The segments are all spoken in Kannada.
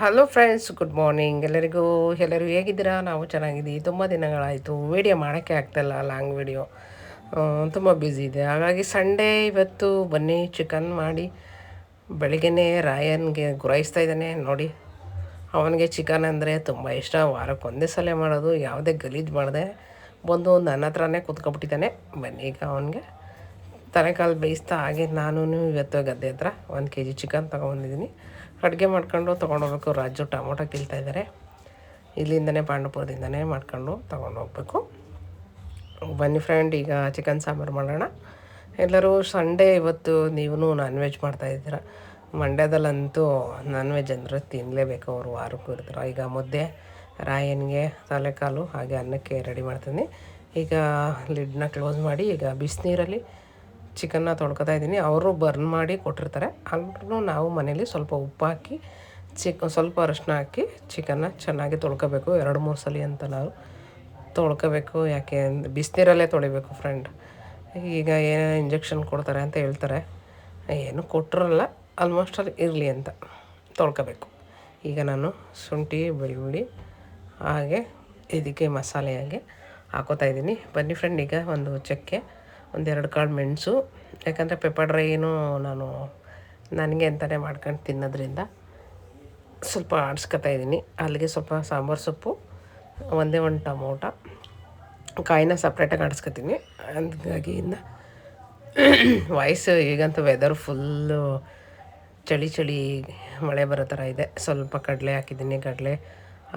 ಹಲೋ ಫ್ರೆಂಡ್ಸ್ ಗುಡ್ ಮಾರ್ನಿಂಗ್ ಎಲ್ಲರಿಗೂ, ಎಲ್ಲರೂ ಹೇಗಿದ್ದೀರಾ? ನಾವು ಚೆನ್ನಾಗಿದ್ದೀವಿ. ತುಂಬ ದಿನಗಳಾಯಿತು. ವೀಡಿಯೋ ಮಾಡೋಕ್ಕೆ ಆಗ್ತಾಯಿಲ್ಲ ಲಾಂಗ್ ವೀಡಿಯೋ ತುಂಬ ಬ್ಯುಸಿ ಇದೆ. ಹಾಗಾಗಿ ಸಂಡೇ ಇವತ್ತು ಬನ್ನಿ ಚಿಕನ್ ಮಾಡಿ. ಬೆಳಗ್ಗೆ ರಾಯನ್ಗೆ ಗುರಾಯಿಸ್ತಾ ಇದ್ದಾನೆ. ನೋಡಿ, ಅವನಿಗೆ ಚಿಕನ್ ಅಂದರೆ ತುಂಬ ಇಷ್ಟ. ವಾರಕ್ಕೆ ಒಂದೇ ಸಲ ಮಾಡೋದು, ಯಾವುದೇ ಗಲೀಜು ಮಾಡಿದೆ ಬಂದು ನನ್ನ ಹತ್ರನೇ ಕುತ್ಕೊಬಿಟ್ಟಿದ್ದಾನೆ. ಬನ್ನಿ ಈಗ ಅವನಿಗೆ. ತಲೆಕಾಲು ಬೇಯಿಸ್ತಾ, ಹಾಗೆ ನಾನು ಇವತ್ತು ಗದ್ದೆ ಹತ್ರ ಒಂದು ಕೆ ಜಿ ಚಿಕನ್ ತೊಗೊಂಬಂದಿದ್ದೀನಿ ಅಡುಗೆ ಮಾಡ್ಕೊಂಡು ತೊಗೊಂಡೋಗ್ಬೇಕು. ರಾಜು ಟೊಮೊಟೊ ಇದ್ದಾರೆ ಇಲ್ಲಿಂದನೇ ಪಾಂಡವಪುರದಿಂದನೇ ಮಾಡ್ಕೊಂಡು ತೊಗೊಂಡು ಹೋಗ್ಬೇಕು ಬನ್ನಿ ಫ್ರೆಂಡ್ ಈಗ ಚಿಕನ್ ಸಾಂಬಾರು ಮಾಡೋಣ. ಎಲ್ಲರೂ ಸಂಡೇ ಇವತ್ತು ನೀವು ನಾನ್ ವೆಜ್ ಮಾಡ್ತಾಯಿದ್ದೀರ ಮಂಡ್ಯದಲ್ಲಂತೂ ನಾನ್ ವೆಜ್ ಅಂದರೆ ತಿನ್ನಲೇಬೇಕು ಅವರು ವಾರಕ್ಕೂ ಇರ್ತಾರೆ. ಈಗ ಮುದ್ದೆ, ರಾಯನಿಗೆ ತಲೆಕಾಲು, ಹಾಗೆ ಅನ್ನಕ್ಕೆ ರೆಡಿ ಮಾಡ್ತೀನಿ. ಈಗ ಲಿಡ್ನ ಕ್ಲೋಸ್ ಮಾಡಿ ಈಗ ಬಿಸಿನೀರಲ್ಲಿ ಚಿಕನ್ನ ತೊಳ್ಕೊತಾ ಇದ್ದೀನಿ. ಅವರು ಬರ್ನ್ ಮಾಡಿ ಕೊಟ್ಟಿರ್ತಾರೆ. ಆದ್ರೂ ನಾವು ಮನೇಲಿ ಸ್ವಲ್ಪ ಉಪ್ಪು ಹಾಕಿ, ಚಿಕ್, ಸ್ವಲ್ಪ ಅರಶಿನ ಹಾಕಿ ಚಿಕನ್ನ ಚೆನ್ನಾಗಿ ತೊಳ್ಕೊಬೇಕು. ಎರಡು, ಮೂರು ಸಲ ಅಂತ ನಾವು ತೊಳ್ಕೊಬೇಕು. ಯಾಕೆ ಬಿಸಿನೀರಲ್ಲೇ ತೊಳಿಬೇಕು ಫ್ರೆಂಡ್ ಈಗ ಏನೋ ಇಂಜೆಕ್ಷನ್ ಕೊಡ್ತಾರೆ ಅಂತ ಹೇಳ್ತಾರೆ. ಏನು ಕೊಟ್ಟಿರಲ್ಲ ಆಲ್ಮೋಸ್ಟ್ ಅಲ್ಲಿ ಇರಲಿ ಅಂತ ತೊಳ್ಕೊಬೇಕು. ಈಗ ನಾನು ಶುಂಠಿ, ಬೆಳ್ಳುಳ್ಳಿ, ಹಾಗೆ ಇದಕ್ಕೆ ಮಸಾಲೆಯಾಗಿ ಹಾಕೋತಾ ಇದ್ದೀನಿ. ಬನ್ನಿ ಫ್ರೆಂಡ್ ಈಗ ಒಂದು ಚಕ್ಕೆ ಒಂದೆರಡು ಕಾಳು ಮೆಣಸು, ಯಾಕಂದರೆ ಪೆಪ್ಪರ್ ಡ್ರೈನು ನಾನು ನನಗೆ ಅಂತಲೇ ಮಾಡ್ಕೊಂಡು ತಿನ್ನೋದ್ರಿಂದ ಸ್ವಲ್ಪ ಆಡಿಸ್ಕೊತಾ ಇದ್ದೀನಿ. ಅಲ್ಲಿಗೆ ಸ್ವಲ್ಪ ಸಾಂಬಾರು ಸೊಪ್ಪು, ಒಂದೇ ಒಂದು ಟೊಮೊಟ, ಕಾಯಿನ ಸಪ್ರೇಟಾಗಿ ಆಡಿಸ್ಕೊತೀನಿ. ಹಂಗಾಗಿ ಇನ್ನು ವಾಯ್ಸ್ ಈಗಂತೂ ವೆದರ್ ಫುಲ್ಲು ಚಳಿ ಚಳಿ ಮಳೆ ಬರೋ ಥರ ಇದೆ. ಸ್ವಲ್ಪ ಕಡಲೆ ಹಾಕಿದ್ದೀನಿ, ಕಡಲೆ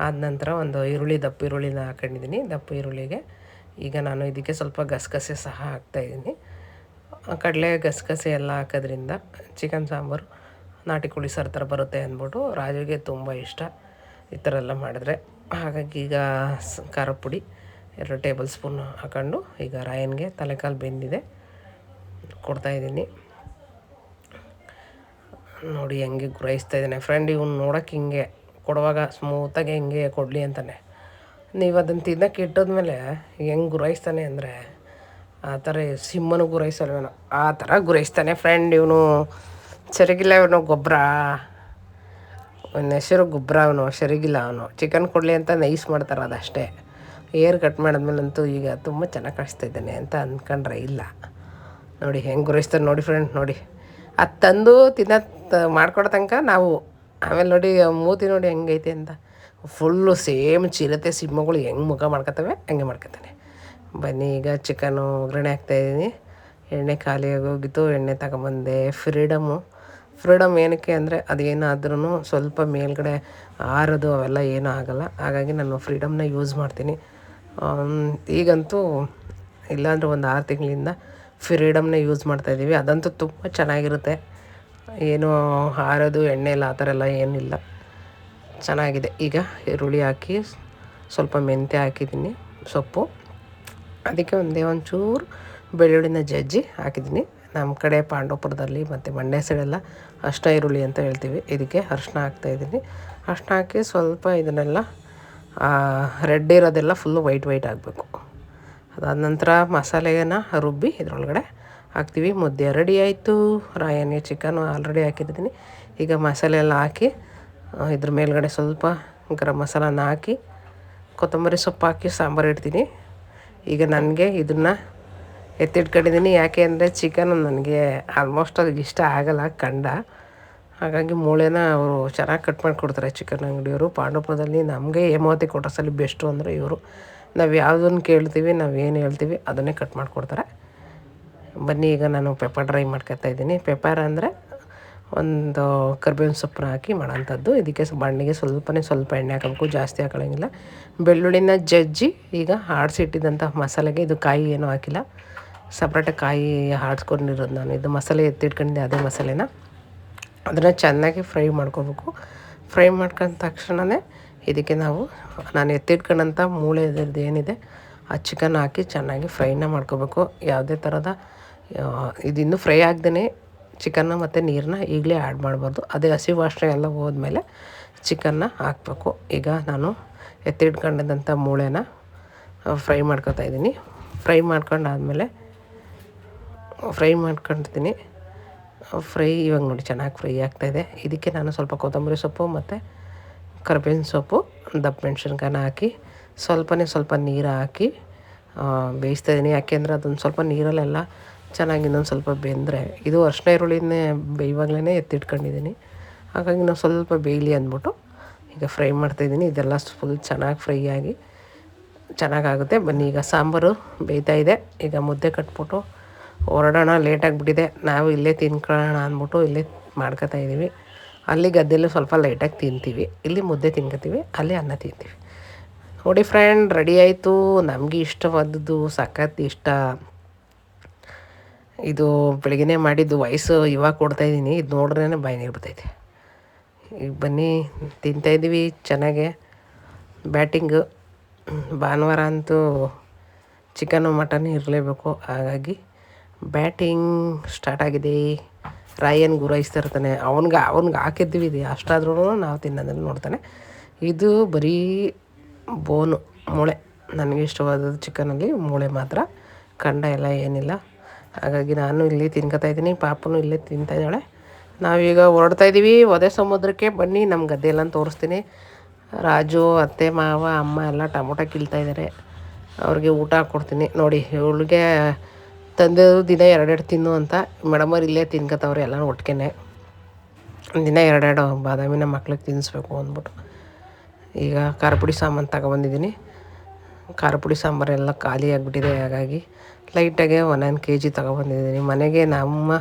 ಆದ ನಂತರ ಒಂದು ಈರುಳ್ಳಿ, ದಪ್ಪ ಈರುಳ್ಳಿನ ಹಾಕೊಂಡಿದ್ದೀನಿ. ದಪ್ಪ ಈರುಳ್ಳಿಗೆ ಈಗ ನಾನು ಇದಕ್ಕೆ ಸ್ವಲ್ಪ ಗಸಗಸೆ ಸಹ ಹಾಕ್ತಾಯಿದ್ದೀನಿ ಕಡಲೆ ಗಸಗಸೆ ಎಲ್ಲ ಹಾಕೋದ್ರಿಂದ ಚಿಕನ್ ಸಾಂಬಾರು, ನಾಟಿ ಕೋಳಿ ಸಾರು ಥರ ಬರುತ್ತೆ ಅಂದ್ಬಿಟ್ಟು ರಾಜುಗೆ ತುಂಬ ಇಷ್ಟ. ಈ ಥರ ಎಲ್ಲ ಮಾಡಿದ್ರೆ. ಹಾಗಾಗಿ ಈಗ ಖಾರ ಪುಡಿ ಎರಡು ಟೇಬಲ್ ಸ್ಪೂನ್ ಹಾಕೊಂಡು ಈಗ ರಾಯನ್ಗೆ ತಲೆಕಾಲು ಬೆಂದಿದೆ. ಕೊಡ್ತಾಯಿದ್ದೀನಿ ನೋಡಿ ಹೆಂಗೆ ಗುರಾಯಿಸ್ತಾ ಇದ್ದಾನೆ. ಫ್ರೆಂಡ್, ಇವ್ನು ನೋಡೋಕೆ ಹಿಂಗೆ ಕೊಡುವಾಗ ಸ್ಮೂತಾಗಿ ಹೆಂಗೆ ಕೊಡಲಿ ಅಂತಾನೆ. ನೀವು ಅದನ್ನು ತಿನ್ನೋಕೆ ಇಟ್ಟದ್ಮೇಲೆ ಹೆಂಗೆ ಗುರಾಯಿಸ್ತಾನೆ ಅಂದರೆ ಆ ಥರ ಸಿಂಹನೂ ಗುರಾಯಿಸಲ್ವೇನೋ. ಆ ಥರ ಗುರಾಯಿಸ್ತಾನೆ ಫ್ರೆಂಡ್ ಇವನು. ಸರಿಗಿಲ್ಲ ಇವನು ಗೊಬ್ಬರ ಅವನ ಹೆಸರು ಗೊಬ್ಬರ ಅವನು, ಸರಿಗಿಲ್ಲ ಅವನು. ಚಿಕನ್ ಕೊಡಲಿ ಅಂತ ನೈಸ್ ಮಾಡ್ತಾರೆ ಅದಷ್ಟೇ. ಏರ್ ಕಟ್ ಮಾಡಿದ್ಮೇಲಂತೂ ಈಗ ತುಂಬ ಚೆನ್ನಾಗಿ ಕಾಣಿಸ್ತಾ ಇದ್ದಾನೆ ಅಂತ ಅಂದ್ಕೊಂಡ್ರೆ ಇಲ್ಲ. ನೋಡಿ ಹೆಂಗೆ ಗುರಾಯಿಸ್ತಾರೆ ನೋಡಿ ಫ್ರೆಂಡ್ ನೋಡಿ. ಅದು ತಂದು ತಿನ್ನ ಮಾಡ್ಕೊಡೋ ತನಕ ನಾವು. ಆಮೇಲೆ ನೋಡಿ ಮೂತಿ ನೋಡಿ ಹೆಂಗೈತೆ ಅಂತ. ಫುಲ್ಲು ಸೇಮ್ ಚಿರತೆ ಸಿಂಹಗಳು ಹೆಂಗೆ ಮುಖ ಮಾಡ್ಕೊತವೆ ಹಂಗೆ ಮಾಡ್ಕೊತಾನೆ ಬನ್ನಿ ಈಗ ಚಿಕನು ಒಗ್ಗರಣೆ ಹಾಕ್ತಾಯಿದ್ದೀನಿ ಎಣ್ಣೆ ಖಾಲಿಯಾಗೋಗಿತ್ತು ಎಣ್ಣೆ ತಗೊಂಬಂದೆ ಫ್ರೀಡಮು ಫ್ರೀಡಮ್ ಏನಕ್ಕೆ ಅಂದರೆ ಅದೇನಾದ್ರೂ ಸ್ವಲ್ಪ ಮೇಲ್ಗಡೆ ಆರೋದು ಅವೆಲ್ಲ ಏನೂ ಆಗೋಲ್ಲ. ಹಾಗಾಗಿ ನಾನು ಫ್ರೀಡಮ್ನ ಯೂಸ್ ಮಾಡ್ತೀನಿ. ಈಗಂತೂ ಇಲ್ಲಾಂದ್ರೆ ಒಂದು ಆರು ತಿಂಗಳಿಂದ ಫ್ರೀಡಮ್ನ ಯೂಸ್ ಮಾಡ್ತಾಯಿದ್ದೀವಿ ಅದಂತೂ ತುಂಬ ಚೆನ್ನಾಗಿರುತ್ತೆ. ಏನು ಆರೋದು ಎಣ್ಣೆ ಎಲ್ಲ ಆ ಥರ ಎಲ್ಲ ಏನಿಲ್ಲ. ಚೆನ್ನಾಗಿದೆ. ಈಗ ಈರುಳ್ಳಿ ಹಾಕಿ ಸ್ವಲ್ಪ ಮೆಂತ್ಯ ಹಾಕಿದ್ದೀನಿ, ಸೊಪ್ಪು. ಅದಕ್ಕೆ ಒಂದೇ ಒಂಚೂರು ಬೆಳ್ಳುಳ್ಳಿನ ಜಜ್ಜಿ ಹಾಕಿದ್ದೀನಿ. ನಮ್ಮ ಕಡೆ ಪಾಂಡವಪುರದಲ್ಲಿ ಮತ್ತು ಮಂಡ್ಯ ಸೈಡೆಲ್ಲ ಅಷ್ಟ ಈರುಳ್ಳಿ ಅಂತ ಹೇಳ್ತೀವಿ. ಇದಕ್ಕೆ ಅರ್ಶಿನ ಹಾಕ್ತಾಯಿದ್ದೀನಿ ಅರ್ಶಿನ ಹಾಕಿ ಸ್ವಲ್ಪ ಇದನ್ನೆಲ್ಲ ರೆಡ್ ಇರೋದೆಲ್ಲ ಫುಲ್ಲು ವೈಟ್ ವೈಟ್ ಆಗಬೇಕು ಅದಾದ ನಂತರ ಮಸಾಲೆನ ರುಬ್ಬಿ ಇದರೊಳಗಡೆ ಹಾಕ್ತೀವಿ. ಮುದ್ದೆ ರೆಡಿ ಆಯಿತು. ರಾಯನಿ ಚಿಕನ್ ಆಲ್ರೆಡಿ ಹಾಕಿದ್ದೀನಿ ಈಗ ಮಸಾಲೆ ಎಲ್ಲ ಹಾಕಿ ಇದ್ರ ಮೇಲ್ಗಡೆ ಸ್ವಲ್ಪ ಗರಂ ಮಸಾಲಾನ ಹಾಕಿ, ಕೊತ್ತಂಬರಿ ಸೊಪ್ಪು ಹಾಕಿ, ಸಾಂಬಾರು ಇಡ್ತೀನಿ. ಈಗ ನನಗೆ ಇದನ್ನು ಎತ್ತಿಟ್ಕೊಂಡಿದ್ದೀನಿ ಯಾಕೆ ಅಂದರೆ ಚಿಕನ್ ನನಗೆ ಆಲ್ಮೋಸ್ಟ್ ಅದಕ್ಕೆ ಇಷ್ಟ ಆಗಲ್ಲ, ಕಂಡ. ಹಾಗಾಗಿ ಮೂಳೆನ ಅವರು ಚೆನ್ನಾಗಿ ಕಟ್ ಮಾಡಿ ಕೊಡ್ತಾರೆ ಚಿಕನ್ ಅಂಗಡಿಯವರು. ಪಾಂಡವಪುರದಲ್ಲಿ ನಮಗೆ ಹೇಮಾವತಿ ಕೊಟ್ಟಸಲ್ಲಿ ಬೆಸ್ಟು ಅಂದರೆ ಇವರು. ನಾವು ಯಾವುದನ್ನು ಕೇಳ್ತೀವಿ, ನಾವು ಏನು ಹೇಳ್ತೀವಿ ಅದನ್ನೇ ಕಟ್ ಮಾಡಿಕೊಡ್ತಾರೆ. ಬನ್ನಿ, ಈಗ ನಾನು ಪೆಪ್ಪರ್ ಡ್ರೈ ಮಾಡ್ಕೊತಾ ಇದ್ದೀನಿ. ಪೆಪ್ಪರ್ ಅಂದರೆ ಒಂದು ಕರ್ಬೇವಿನ ಸೊಪ್ಪನ್ನ ಹಾಕಿ ಮಾಡೋಂಥದ್ದು. ಇದಕ್ಕೆ ಬಾಣಲಿಗೆ ಸ್ವಲ್ಪನೇ ಸ್ವಲ್ಪ ಎಣ್ಣೆ ಹಾಕಬೇಕು, ಜಾಸ್ತಿ ಹಾಕೊಳ್ಳೋಂಗಿಲ್ಲ ಬೆಳ್ಳುಳ್ಳಿನ ಜಜ್ಜಿ ಈಗ ಆಡಿಸಿಟ್ಟಿದ್ದಂಥ ಮಸಾಲೆಗೆ ಇದು ಕಾಯಿ ಏನೂ ಹಾಕಿಲ್ಲ. ಸಪ್ರೇಟಾಗಿ ಕಾಯಿ ಆಡಿಸ್ಕೊಂಡಿರೋದು ನಾನು. ಇದು ಮಸಾಲೆ ಎತ್ತಿಟ್ಕೊಂಡಿದ್ದೆ ಅದೇ ಮಸಾಲೆನ. ಅದನ್ನು ಚೆನ್ನಾಗಿ ಫ್ರೈ ಮಾಡ್ಕೋಬೇಕು. ಫ್ರೈ ಮಾಡ್ಕೊಂಡ ತಕ್ಷಣವೇ ಇದಕ್ಕೆ ನಾವು, ನಾನು ಎತ್ತಿಟ್ಕೊಂಡಂಥ ಮೂಳೆ ಏನಿದೆ, ಆ ಚಿಕನ್ ಹಾಕಿ ಚೆನ್ನಾಗಿ ಫ್ರೈನ ಮಾಡ್ಕೋಬೇಕು. ಯಾವುದೇ ಥರದ ಇದಿನ್ನೂ ಫ್ರೈ ಆಗ್ದೇ ಚಿಕನ್ನ ಮತ್ತು ನೀರನ್ನ ಈಗಲೇ ಆ್ಯಡ್ ಮಾಡಬಾರ್ದು. ಅದೇ ಹಸಿ ವಾಸನೆ ಎಲ್ಲ ಹೋದ್ಮೇಲೆ ಚಿಕನ್ನ ಹಾಕಬೇಕು. ಈಗ ನಾನು ಎತ್ತಿಟ್ಕೊಂಡಿದ್ದಂಥ ಮೂಳೆನ ಫ್ರೈ ಮಾಡ್ಕೊತಾ ಇದ್ದೀನಿ. ಫ್ರೈ ಮಾಡ್ಕೊಂಡಾದ್ಮೇಲೆ ಫ್ರೈ ಮಾಡ್ಕೊಂಡಿದ್ದೀನಿ. ಫ್ರೈ ಇವಾಗ ನೋಡಿ ಚೆನ್ನಾಗಿ ಫ್ರೈ ಆಗ್ತಾಯಿದೆ ಇದಕ್ಕೆ ನಾನು ಸ್ವಲ್ಪ ಕೊತ್ತಂಬರಿ ಸೊಪ್ಪು ಮತ್ತು ಕರ್ಬೇವಿನ ಸೊಪ್ಪು, ದಪ್ಪ ಮೆಣಸಿನ್ಕಾಯನ್ನ ಹಾಕಿ, ಸ್ವಲ್ಪನೇ ಸ್ವಲ್ಪ ನೀರು ಹಾಕಿ ಬೇಯಿಸ್ತಾ ಇದ್ದೀನಿ. ಯಾಕೆಂದರೆ ಅದೊಂದು ಸ್ವಲ್ಪ ನೀರಲ್ಲೆಲ್ಲ ಚೆನ್ನಾಗಿ ಇನ್ನೊಂದು ಸ್ವಲ್ಪ ಬೆಂದರೆ. ಇದು ಅರ್ಶಿನ ಈರುಳ್ಳಿನೇ ಬೇಯುವಾಗಲೇ ಎತ್ತಿಟ್ಕೊಂಡಿದ್ದೀನಿ ಹಾಗಾಗಿ ನಾವು ಸ್ವಲ್ಪ ಬೇಯಲಿ ಅಂದ್ಬಿಟ್ಟು ಈಗ ಫ್ರೈ ಮಾಡ್ತಾಯಿದ್ದೀನಿ ಇದೆಲ್ಲ ಫುಲ್ ಚೆನ್ನಾಗಿ ಫ್ರೈ ಆಗಿ ಚೆನ್ನಾಗಾಗುತ್ತೆ. ಬನ್ನಿ, ಈಗ ಸಾಂಬಾರು ಬೇಯ್ತಾ ಇದೆ. ಈಗ ಮುದ್ದೆ ಕಟ್ಬಿಟ್ಟು ಹೊರಡೋಣ. ಲೇಟಾಗಿಬಿಟ್ಟಿದೆ ನಾವು ಇಲ್ಲೇ ತಿನ್ಕೊಳ್ಳೋಣ ಅಂದ್ಬಿಟ್ಟು ಇಲ್ಲೇ ಮಾಡ್ಕೊತಾ ಇದ್ದೀವಿ ಅಲ್ಲಿ ಗದ್ದೆಲ್ಲೂ ಸ್ವಲ್ಪ ಲೈಟಾಗಿ ತಿಂತೀವಿ. ಇಲ್ಲಿ ಮುದ್ದೆ ತಿನ್ಕೋತೀವಿ, ಅಲ್ಲಿ ಅನ್ನ ತಿಂತೀವಿ. ನೋಡಿ ಫ್ರೆಂಡ್ ರೆಡಿ ಆಯಿತು. ನಮಗೆ ಇಷ್ಟವಾದದ್ದು ಸಖತ್ ಇಷ್ಟ. ಇದು ಬೆಳಗ್ಗೆ ಮಾಡಿದ್ದು ವಯಸ್ಸು ಇವಾಗ ಕೊಡ್ತಾಯಿದ್ದೀನಿ ಇದು ನೋಡ್ರೇ ಬಾಯಿ ನೀರು ಬರ್ತೈತೆ ಈಗ ಬನ್ನಿ ತಿಂತಾಯಿದ್ದೀವಿ ಚೆನ್ನಾಗೆ. ಬ್ಯಾಟಿಂಗು. ಭಾನುವಾರ ಅಂತೂ ಚಿಕನು, ಮಟನ್ ಇರಲೇಬೇಕು. ಹಾಗಾಗಿ ಬ್ಯಾಟಿಂಗ್ ಸ್ಟಾರ್ಟ್ ಆಗಿದೆ. ರಾಯನ್ ಗುರಾಯಿಸ್ತಾ ಇರ್ತಾನೆ. ಅವನಿಗೆ, ಅವ್ನಿಗೆ ಹಾಕಿದ್ದೀವಿ ಇದು. ಅಷ್ಟಾದ್ರೂ ನಾವು ತಿನ್ನೋದನ್ನು ನೋಡ್ತಾನೆ. ಇದು ಬರೀ ಬೋನು, ಮೂಳೆ. ನನಗೆ ಇಷ್ಟವಾದದ್ದು ಚಿಕನಲ್ಲಿ ಮೂಳೆ ಮಾತ್ರ. ಖಂಡ ಎಲ್ಲ ಏನಿಲ್ಲ. ಹಾಗಾಗಿ ನಾನು ಇಲ್ಲಿ ತಿನ್ಕೋತಾ ಇದ್ದೀನಿ, ಪಾಪನು ಇಲ್ಲೇ ತಿಂತಾ ಇದ್ದಾಳೆ. ನಾವೀಗ ಹೊರಡ್ತಾ ಇದ್ದೀವಿ ಒದೆ ಸಮುದ್ರಕ್ಕೆ ಬನ್ನಿ ನಮ್ಮ ಗದ್ದೆ ಎಲ್ಲ ತೋರಿಸ್ತೀನಿ. ರಾಜು, ಅತ್ತೆ, ಮಾವ, ಅಮ್ಮ ಎಲ್ಲ ಟೊಮೊಟೊ ಕೀಳ್ತಾ ಇದ್ದಾರೆ ಅವ್ರಿಗೆ ಊಟ ಹಾಕ್ಕೊಡ್ತೀನಿ ನೋಡಿ, ಇವಳಿಗೆ ತಂದೆ ದಿನ ಎರಡೆರಡು ತಿನ್ನು ಅಂತ. ಮೇಡಮವ್ರು ಇಲ್ಲೇ ತಿನ್ಕೋತವ್ರೆ ಎಲ್ಲ ಒಟ್ಟಿಗೆ ದಿನ ಎರಡೆರಡು ಬಾದಾಮಿನ ಮಕ್ಳಿಗೆ ತಿನ್ನಿಸ್ಬೇಕು ಅಂದ್ಬಿಟ್ಟು. ಈಗ ಖಾರ ಪುಡಿ ಸಾಮಾನು ತಗೊಬಂದಿದ್ದೀನಿ. ಖಾರ ಪುಡಿ ಸಾಂಬಾರೆಲ್ಲ ಖಾಲಿ ಆಗಿಬಿಟ್ಟಿದೆ, ಹಾಗಾಗಿ ಲೈಟಾಗೆ ಒಂದೊಂದು ಕೆ ಜಿ ತೊಗೊಬಂದಿದ್ದೀನಿ. ಮನೆಗೆ ನಮ್ಮ,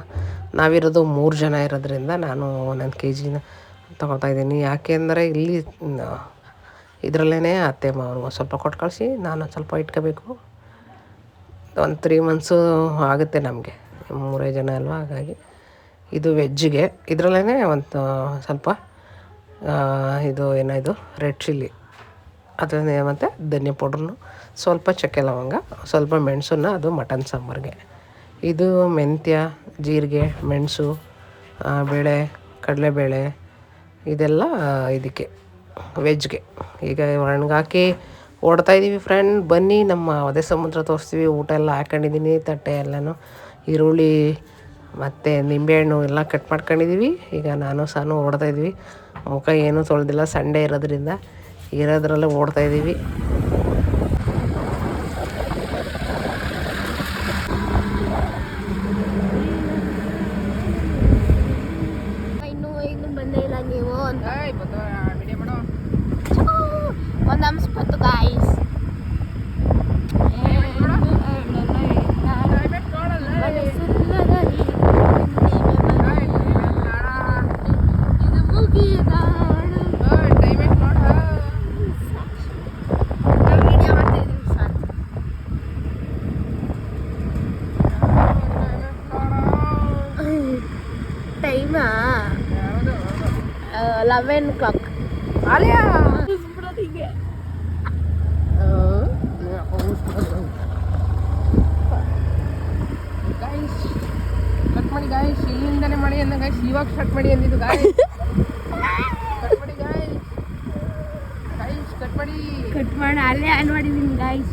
ನಾವಿರೋದು ಮೂರು ಜನ ಇರೋದ್ರಿಂದ ನಾನು ಒಂದೊಂದು ಕೆ ಜಿನ ತೊಗೊತಾ ಇದ್ದೀನಿ ಯಾಕೆಂದರೆ ಇಲ್ಲಿ ಇದರಲ್ಲೇ ಅತ್ತೆ ಮಾವರು ಸ್ವಲ್ಪ ಕೊಟ್ಟು ಕಳಿಸಿ, ನಾನು ಸ್ವಲ್ಪ ಇಟ್ಕೋಬೇಕು. ಒಂದು ತ್ರೀ ಮಂತ್ಸು ಆಗುತ್ತೆ ನಮಗೆ. ಮೂರೇ ಜನ ಅಲ್ವಾ? ಹಾಗಾಗಿ ಇದು ವೆಜ್ಜಿಗೆ. ಇದರಲ್ಲೇ ಒಂದು, ಸ್ವಲ್ಪ ಇದು ಏನಾಯಿತು ರೆಡ್ ಚಿಲ್ಲಿ. ಅದರಿಂದ ಮತ್ತು ಧನಿಯಾ ಪೌಡ್ರನ್ನು ಸ್ವಲ್ಪ ಚಕ್ಕೆ ಲವಂಗ, ಸ್ವಲ್ಪ ಮೆಣಸನ್ನ, ಅದು ಮಟನ್ ಸಾಂಬಾರಿಗೆ. ಇದು ಮೆಂತ್ಯ, ಜೀರಿಗೆ, ಮೆಣಸು ಬೇಳೆ, ಕಡಲೆಬೇಳೆ, ಇದೆಲ್ಲ ಇದಕ್ಕೆ, ವೆಜ್ಗೆ. ಈಗ ಒಣಗಾಕಿ ಓಡ್ತಾ ಇದ್ದೀವಿ ಫ್ರೆಂಡ್ ಬನ್ನಿ, ನಮ್ಮ ಅದೇ ಸಮುದ್ರ ತೋರಿಸ್ತೀವಿ. ಊಟ ಎಲ್ಲ ಹಾಕೊಂಡಿದ್ದೀನಿ ತಟ್ಟೆ ಎಲ್ಲನೂ, ಈರುಳ್ಳಿ, ಮತ್ತು ನಿಂಬೆಹಣ್ಣು ಎಲ್ಲ ಕಟ್ ಮಾಡ್ಕೊಂಡಿದ್ದೀವಿ ಈಗ ನಾನು ಸಾನು ಓಡ್ತಾ ಇದ್ವಿ. ಮುಖ ಏನೂ ತೊಳೆದಿಲ್ಲ ಸಂಡೇ ಇರೋದ್ರಿಂದ. ಇರೋದ್ರಲ್ಲೇ ಓಡ್ತಾ ಇದ್ದೀವಿ ಇನ್ನು ಇನ್ನು ಬಂದೇ ಇಲ್ಲ ನೀವು ಅಂತ ಒಂದು ಅನ್ಸ್ಬತ್ತು ಗಾಯ್ಸ್ ಇದು ಮುಗಿಯದ ವಿಡಿಯೋ ಮಾಡ್ತಾ ಇದ್ದೀನಿ ಸರ್ ಟೈಮಾ ಲೆವೆನ್ ಓ ಕ್ಲಾಕ್ ಹಿಂಗೆ ಕಟ್ ಮಾಡಿ ಗಾಯ್ಸ್ ಇಲ್ಲಿಂದನೇ ಮಾಡಿ ಅಂದ ಗಾಯ್ಸ್ ಇವಾಗ ಸ್ಟಾರ್ಟ್ ಮಾಡಿ ಅಂದಿದ್ದು ಗಾಯ್ಸ್ ಕಟ್ ಮಾಡಿ ಗಾಯ್ಸ್ ಗಾಯ್ಸ್ ಕಟ್ ಮಾಡಿ. ಕಟ್ ಮಾಡಿ. ಅಲ್ಲೇ ಆನ್ ಮಾಡಿದ್ದೀನಿ ಗಾಯ್ಸ್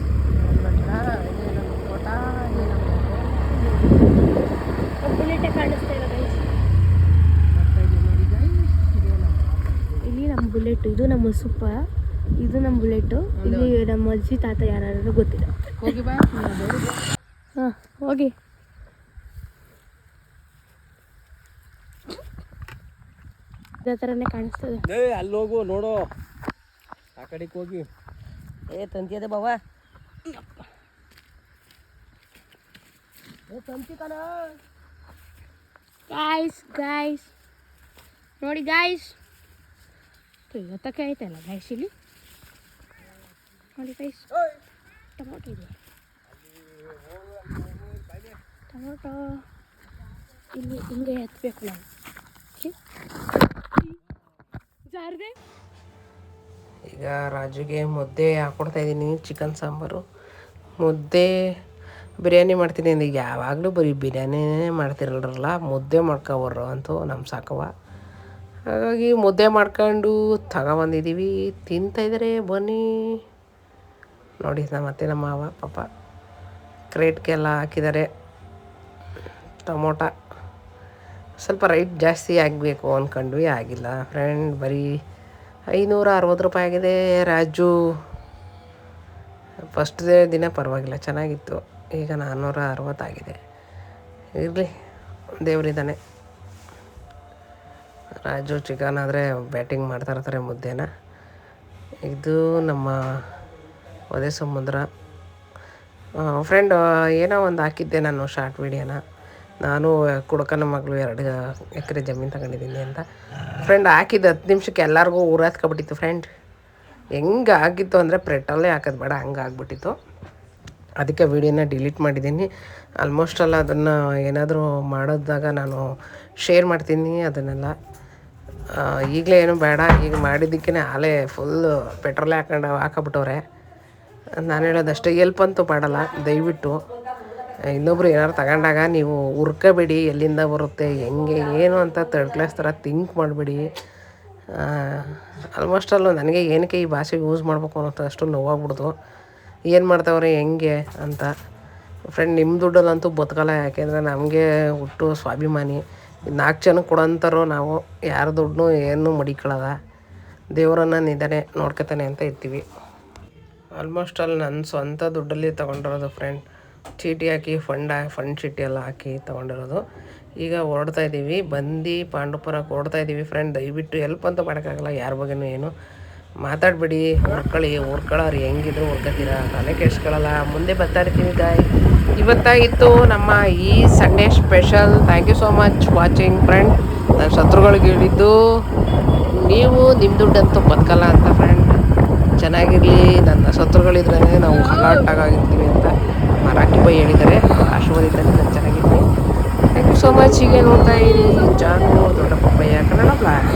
ಬುಲೆಟೇ ಕಾಣಿಸ್ತಾ ಇಲ್ಲ ಗೈಸ್ ಇಲ್ಲಿ ನಮ್ಮ ಬುಲೆಟ್ ಇದು ನಮ್ಮ ಸುಪ್ಪ ಇದು ನಮ್ಮ ಬುಲೆಟ್ ಇಲ್ಲಿ ನಮ್ಮ ಅಜ್ಜಿ ತಾತ ಯಾರು ಗೊತ್ತಿಲ್ಲ. ಹೋಗಿ ಬಾ ಹಾಂ ಹೋಗಿ. ಇದೇ ಥರನೇ ಕಾಣಿಸ್ತದೆ. ಅಲ್ಲಿ ಹೋಗು ನೋಡು. ಆ ಕಡೆಗೆ ಹೋಗಿ. ಏ ತಂತಿಯದೆ ಬಾವ. ಗಾಯ್ಸ್ ಗಾಯ್ಸ್ ನೋಡಿ ಗಾಯ್ಸ್ ಇವತ್ತಕ್ಕೆ ಆಯ್ತಲ್ಲ ಇಲ್ಲಿ ನೋಡಿ ಗೈಸ್ ಟೊಮೊಟೊ ಇದೆ ಟೊಮೊಟೊ ಇಲ್ಲಿ ಹಿಂಗೆ ಎತ್ತಬೇಕು ನಾವು? ಜಾರ್ದೆ ಈಗ ರಾಜುಗೆ ಮುದ್ದೆ ಹಾಕ್ಕೊಡ್ತಾ ಇದ್ದೀನಿ ಚಿಕನ್ ಸಾಂಬಾರು. ಮುದ್ದೆ ಬಿರಿಯಾನಿ ಮಾಡ್ತೀನಿ ಅಂದ್ರೆ ಯಾವಾಗಲೂ ಬರೀ ಬಿರಿಯಾನಿನೇ ಮಾಡ್ತಿರಲ್ರಲ್ಲ ಮುದ್ದೆ ಮಾಡ್ಕೊಬರ್ರು ಅಂತೂ ನಮ್ಮ ಸಾಕವ ಹಾಗಾಗಿ ಮುದ್ದೆ ಮಾಡ್ಕೊಂಡು ತಗೊಬಂದಿದ್ದೀವಿ ತಿಂತಾಯಿದ್ದಾರೆ ಬನ್ನಿ. ನೋಡಿ ನಮ್ಮ ಅತ್ತೆ ನಮ್ಮ ಮಾವ, ಪಾಪ ಕ್ರೇಟ್ಗೆಲ್ಲ ಹಾಕಿದ್ದಾರೆ. ಟೊಮೊಟ ಸ್ವಲ್ಪ ರೈಟ್ ಜಾಸ್ತಿ ಆಗಬೇಕು ಅಂದ್ಕೊಂಡ್ವಿ ಆಗಿಲ್ಲ ಫ್ರೆಂಡ್ ಬರೀ ಐನೂರ ಅರವತ್ತು ರೂಪಾಯಿ ಆಗಿದೆ. ರಾಜು ಫಸ್ಟ್ ದಿನ ಪರವಾಗಿಲ್ಲ, ಚೆನ್ನಾಗಿತ್ತು. ಈಗ ನಾನ್ನೂರ ಅರವತ್ತಾಗಿದೆ ಇರಲಿ, ದೇವರಿದ್ದಾನೆ. ರಾಜು ಚಿಕನ್ ಆದರೆ ಬ್ಯಾಟಿಂಗ್ ಮಾಡ್ತಾ ಇರ್ತಾರೆ ಮುದ್ದೆನ. ಇದು ನಮ್ಮ ಒದೆ ಸಮುದ್ರ. ಫ್ರೆಂಡ್ ಏನೋ ಒಂದು ಹಾಕಿದ್ದೆ ನಾನು ಶಾರ್ಟ್ ವೀಡಿಯೋನ ನಾನು, ಕುಡ್ಕನ ಮಗಳು ಎರಡು ಎಕರೆ ಜಮೀನು ತಗೊಂಡಿದ್ದೀನಿ ಅಂತ. ಫ್ರೆಂಡ್ ಹಾಕಿದ್ದು ಹತ್ತು ನಿಮಿಷಕ್ಕೆ ಎಲ್ಲರಿಗೂ ಊರಾತ್ಕೊಬಿಟ್ಟಿತ್ತು ಫ್ರೆಂಡ್ ಹೆಂಗೆ ಆಗಿತ್ತು ಅಂದರೆ ಪ್ರೆಟಲ್ಲೇ ಹಾಕೋದು ಬೇಡ, ಹಂಗೆ ಆಗ್ಬಿಟ್ಟಿತ್ತು. ಅದಕ್ಕೆ ವೀಡಿಯೋನ ಡಿಲೀಟ್ ಮಾಡಿದ್ದೀನಿ. ಆಲ್ಮೋಸ್ಟ್ ಅಲ್ಲ ಅದನ್ನು ಏನಾದರೂ ಮಾಡೋದಾಗ ನಾನು ಶೇರ್ ಮಾಡ್ತೀನಿ ಅದನ್ನೆಲ್ಲ. ಈಗಲೇ ಏನು ಬೇಡ, ಈಗ ಮಾಡಿದ್ದಕ್ಕೇ ಆಲೇ ಫುಲ್ಲು ಪೆಟ್ರೋಲ್ ಹಾಕೊಂಡು ಹಾಕಬಿಟ್ಟವ್ರೆ. ನಾನು ಹೇಳೋದಷ್ಟೇ ಎಲ್ಪ್ ಅಂತೂ ಮಾಡಲ್ಲ, ದಯವಿಟ್ಟು. ಇನ್ನೊಬ್ರು ಏನಾರು ತಗೊಂಡಾಗ ನೀವು ಹುರ್ಕೋಬೇಡಿ, ಎಲ್ಲಿಂದ ಬರುತ್ತೆ, ಹೆಂಗೆ, ಏನು ಅಂತ ತರ್ಡ್ ಕ್ಲಾಸ್ ಥರ ಥಿಂಕ್ ಮಾಡಬೇಡಿ. ಆಲ್ಮೋಸ್ಟ್ ಅಲ್ಲೂ ನನಗೆ ಏನಕ್ಕೆ ಈ ಭಾಷೆ ಯೂಸ್ ಮಾಡಬೇಕು ಅನ್ನೋದು ಅಷ್ಟು ನೋವಾಗ್ಬಿಡ್ತು. ಏನು ಮಾಡ್ತಾವ್ರೆ, ಹೆಂಗೆ ಅಂತ. ಫ್ರೆಂಡ್ ನಿಮ್ಮ ದುಡ್ಡಲ್ಲಂತೂ ಬದುಕಲ್ಲ, ಯಾಕೆಂದರೆ ನಮಗೆ ಹುಟ್ಟು ಸ್ವಾಭಿಮಾನಿ. ನಾಲ್ಕು ಜನ ಕೊಡೋಂಥರೋ ನಾವು, ಯಾರ ದುಡ್ಡು ಏನು ಮಡಿಕೊಳ್ಳಲ್ಲ. ದೇವರನ್ನ ನಿಧಾನೆ ನೋಡ್ಕೊತಾನೆ ಅಂತ ಇರ್ತೀವಿ. ಆಲ್ಮೋಸ್ಟ್ ಅಲ್ಲಿ ನನ್ನ ಸ್ವಂತ ದುಡ್ಡಲ್ಲಿ ತೊಗೊಂಡಿರೋದು ಫ್ರೆಂಡ್ ಚೀಟಿ ಹಾಕಿ ಫಂಡ್ ಫಂಡ್ ಚೀಟಿ ಎಲ್ಲ ಹಾಕಿ ತೊಗೊಂಡಿರೋದು. ಈಗ ಹೊರಡ್ತಾ ಇದ್ದೀವಿ ಬಂದು ಪಾಂಡುಪುರಕ್ಕೆ ಹೊರಡ್ತಾ ಇದ್ದೀವಿ ಫ್ರೆಂಡ್ ದಯವಿಟ್ಟು ಎಲ್ಪ್ ಅಂತ ಮಾಡೋಕ್ಕಾಗಲ್ಲ. ಯಾರ ಬಗ್ಗೆನೂ ಏನು ಮಾತಾಡಬೇಡಿ. ಹೊರ್ಕೊಳ್ಳಿ ಹೊರ್ಕೊಳ್ಳೋರು ಹೆಂಗಿದ್ರು ಹೊರ್ಕೋತೀರ ತಲೆ ಕೆಡ್ಸ್ಕೊಳ್ಳಲ್ಲ ಮುಂದೆ ಬರ್ತಾ ಇರ್ತೀನಿ ಗಾಯ್ ಇವತ್ತಾಗಿತ್ತು ನಮ್ಮ ಈ Sunday special thank you so much watching friend ನನ್ನ ಶತ್ರುಗಳಿಗೆ ಹೇಳಿದ್ದು, ನೀವು ನಿಮ್ಮ ದುಡ್ಡಂತೂ ಬದುಕಲ್ಲ ಅಂತ ಫ್ರೆಂಡ್ ಚೆನ್ನಾಗಿರಲಿ. ನನ್ನ ಶತ್ರುಗಳಿದ್ರೇ ನಾವು ಹಲಾಟಾಗಿರ್ತೀವಿ ಅಂತ ಮರಾಠಿ ಬೈ ಹೇಳಿದ್ದಾರೆ. ಆಶೀರ್ವಾದಿದ್ದಾರೆ ನಾನು ಚೆನ್ನಾಗಿದ್ದೀನಿ. ಥ್ಯಾಂಕ್ ಯು ಸೋ ಮಚ್ ಹೀಗೆ ನೋಡ್ತಾ ಇರಿ. ಜಾನು ದೊಡ್ಡ ಪಪ್ಪಯ್ಯ ಕನ್ನಡ ಬ್ಲಾಗ್